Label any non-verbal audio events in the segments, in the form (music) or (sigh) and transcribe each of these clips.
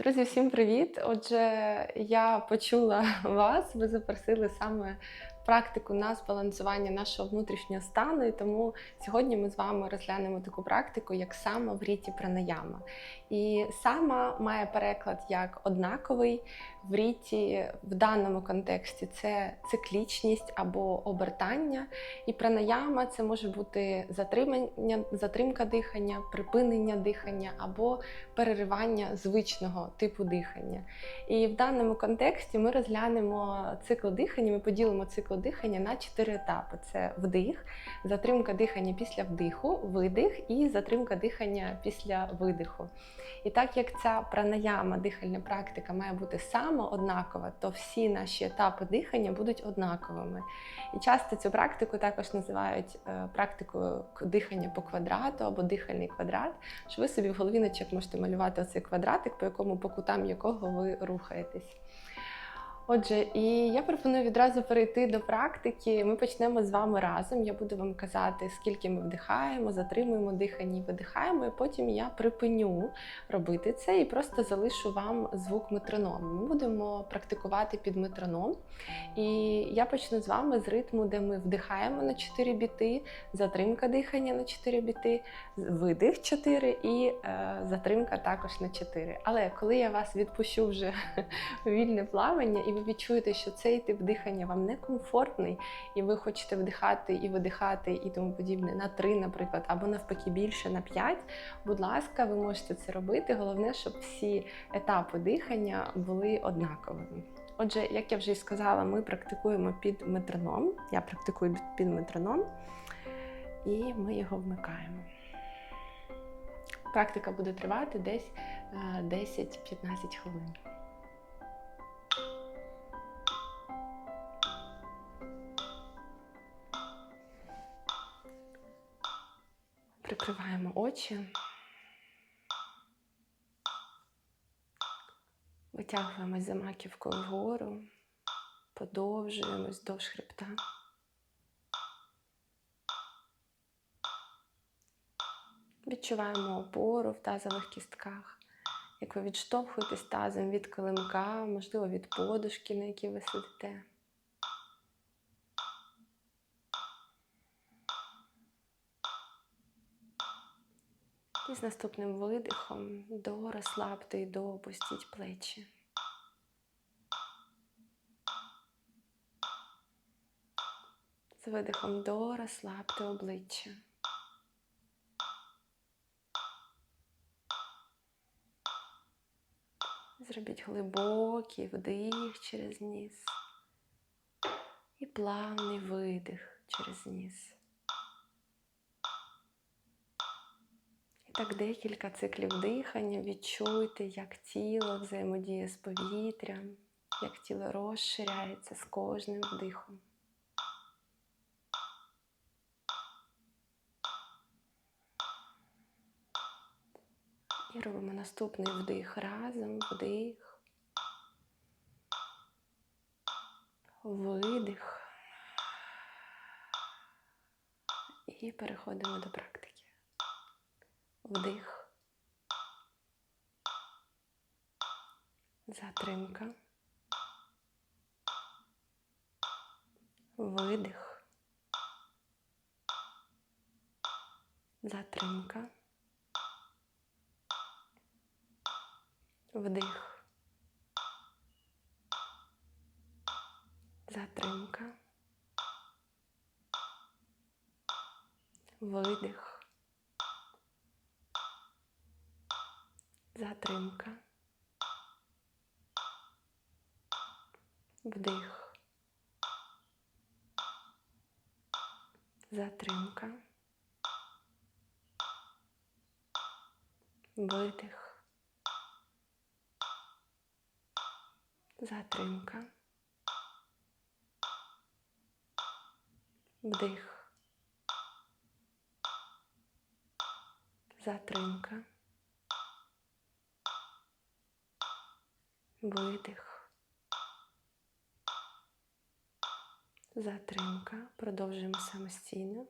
Друзі, всім привіт! Отже, я почула (laughs) вас. Ви запросили саме практику на збалансування нашого внутрішнього стану. І тому сьогодні ми з вами розглянемо таку практику, як сама в ріті пранаяма. І сама має переклад як однаковий. В ріті в даному контексті це циклічність або обертання. І пранаяма це може бути затримання, затримка дихання, припинення дихання або переривання звичного типу дихання. І в даному контексті ми розглянемо цикл дихання, ми поділимо цикл дихання на чотири етапи: це вдих, затримка дихання після вдиху, видих і затримка дихання після видиху. І так як ця пранаяма, дихальна практика має бути саме однакова, то всі наші етапи дихання будуть однаковими. І часто цю практику також називають е, практикою дихання по квадрату або дихальний квадрат, що ви собі в головіночок можете малювати оцей квадратик, по якому по кутам якого ви рухаєтесь. Отже, і я пропоную відразу перейти до практики. Ми почнемо з вами разом. Я буду вам казати, скільки ми вдихаємо, затримуємо дихання і видихаємо. І потім я припиню робити це і просто залишу вам звук метроному. Ми будемо практикувати під метроном. І я почну з вами з ритму, де ми вдихаємо на 4 біти, затримка дихання на 4 біти, видих 4 і е, затримка також на 4. Але коли я вас відпущу вже (laughs) вільне плавання, і ви відчуєте, що цей тип дихання вам некомфортний, і ви хочете вдихати і видихати, і тому подібне на 3, наприклад, або навпаки більше на 5, будь ласка, ви можете це робити. Головне, щоб всі етапи дихання були однаковими. Отже, як я вже і сказала, ми практикуємо під метроном. Я практикую під метроном, і ми його вмикаємо. Практика буде тривати десь 10-15 хвилин. Прикриваємо очі. Витягуємось за маківкою вгору, подовжуємось довж хребта. Відчуваємо опору в тазових кістках, як ви відштовхуєтесь тазом від килимка, можливо, від подушки, на якій ви сидите. І з наступним видихом до розслабте і до опустіть плечі. З видихом до розслабте обличчя. Зробіть глибокий вдих через ніс і плавний видих через ніс. Так декілька циклів дихання. Відчуйте, як тіло взаємодіє з повітрям, як тіло розширяється з кожним вдихом. І робимо наступний вдих разом, вдих, видих. І переходимо до практики. Вдих. Затримка. Видих. Затримка. Вдих. Затримка. Видих. Затримка. Вдих. Затримка. Видих. Затримка. Вдих. Затримка. Видих. Затримка. Продовжуємо самостійно.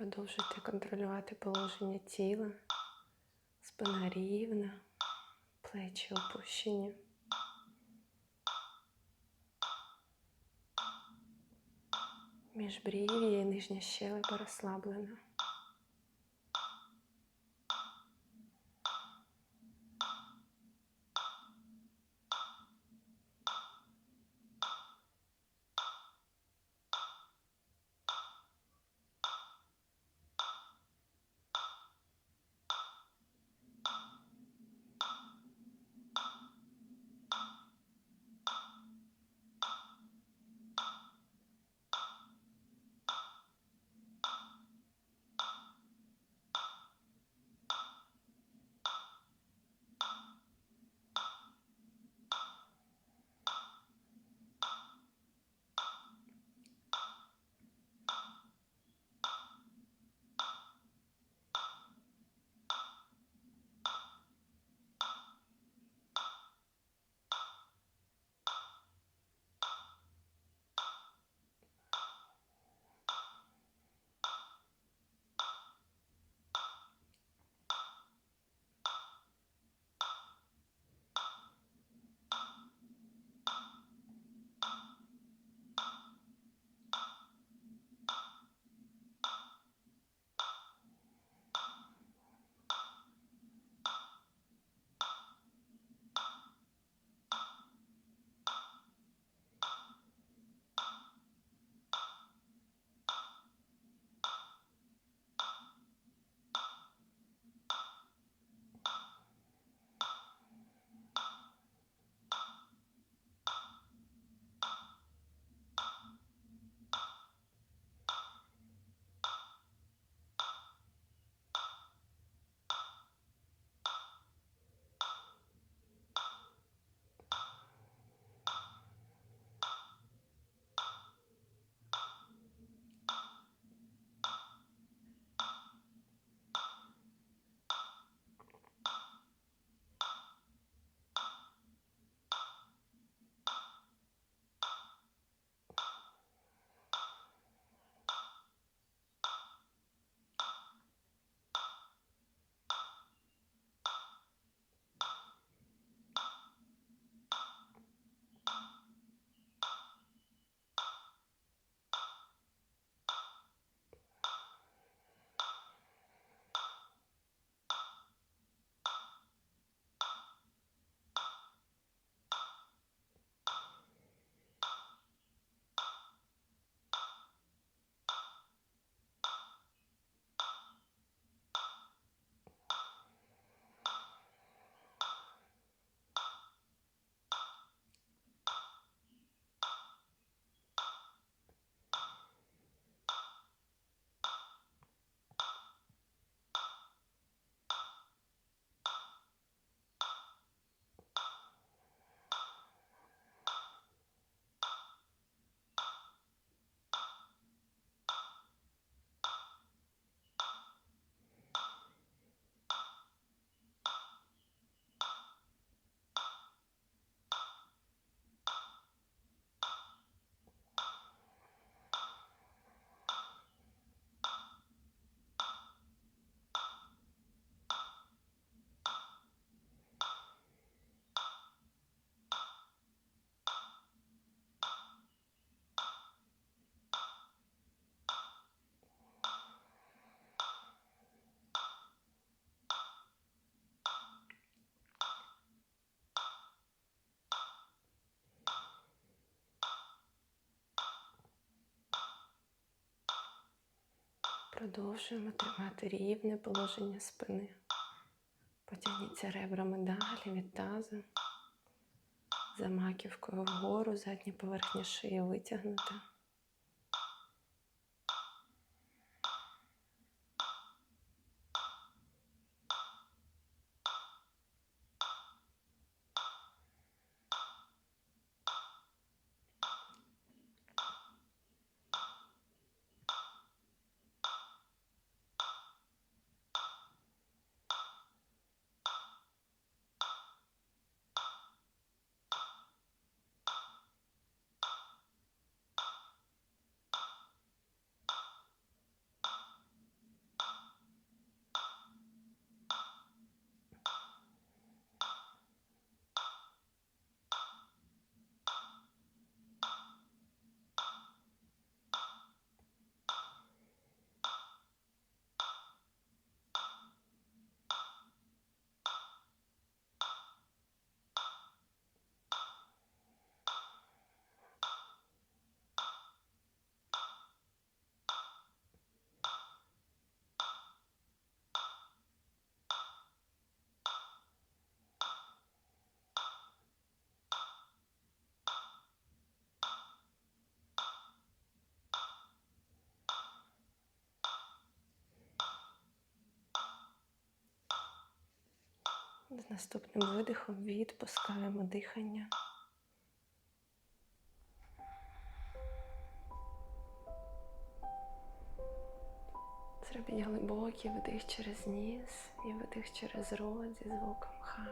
Продовжуйте контролювати положення тіла, спина рівна, плечі опущені. Міжбрів'я і нижня щелепа розслаблена. Продовжуємо тримати рівне положення спини. Потягніться ребрами далі від тазу. За маківкою вгору, задня поверхня шиї витягнута. З наступним видихом відпускаємо дихання. Зробіть глибокий вдих через ніс і видих через рот зі звуком ха.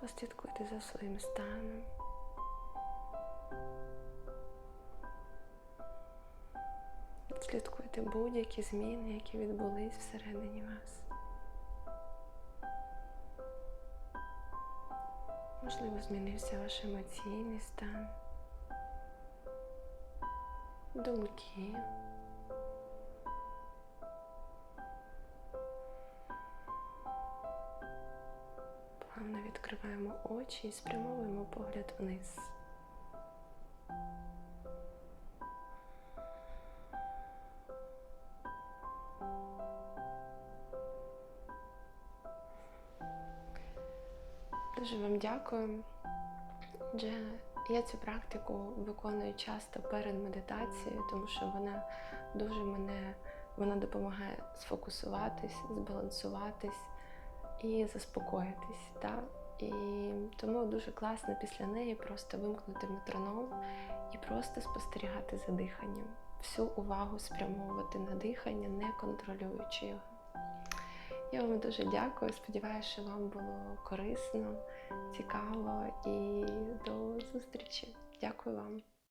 Послідкуйте за своїм станом. Слідкуйте будь-які зміни, які відбулись всередині вас. Можливо, змінився ваш емоційний стан, думки. Плавно відкриваємо очі і спрямовуємо погляд вниз. Дякую. Адже я цю практику виконую часто перед медитацією, тому що вона дуже мене вона допомагає сфокусуватись, збалансуватись і заспокоїтись. Так? І тому дуже класно після неї просто вимкнути метроном і просто спостерігати за диханням. Всю увагу спрямовувати на дихання, не контролюючи його. Я вам дуже дякую. Сподіваюся, що вам було корисно, цікаво і до зустрічі. Дякую вам.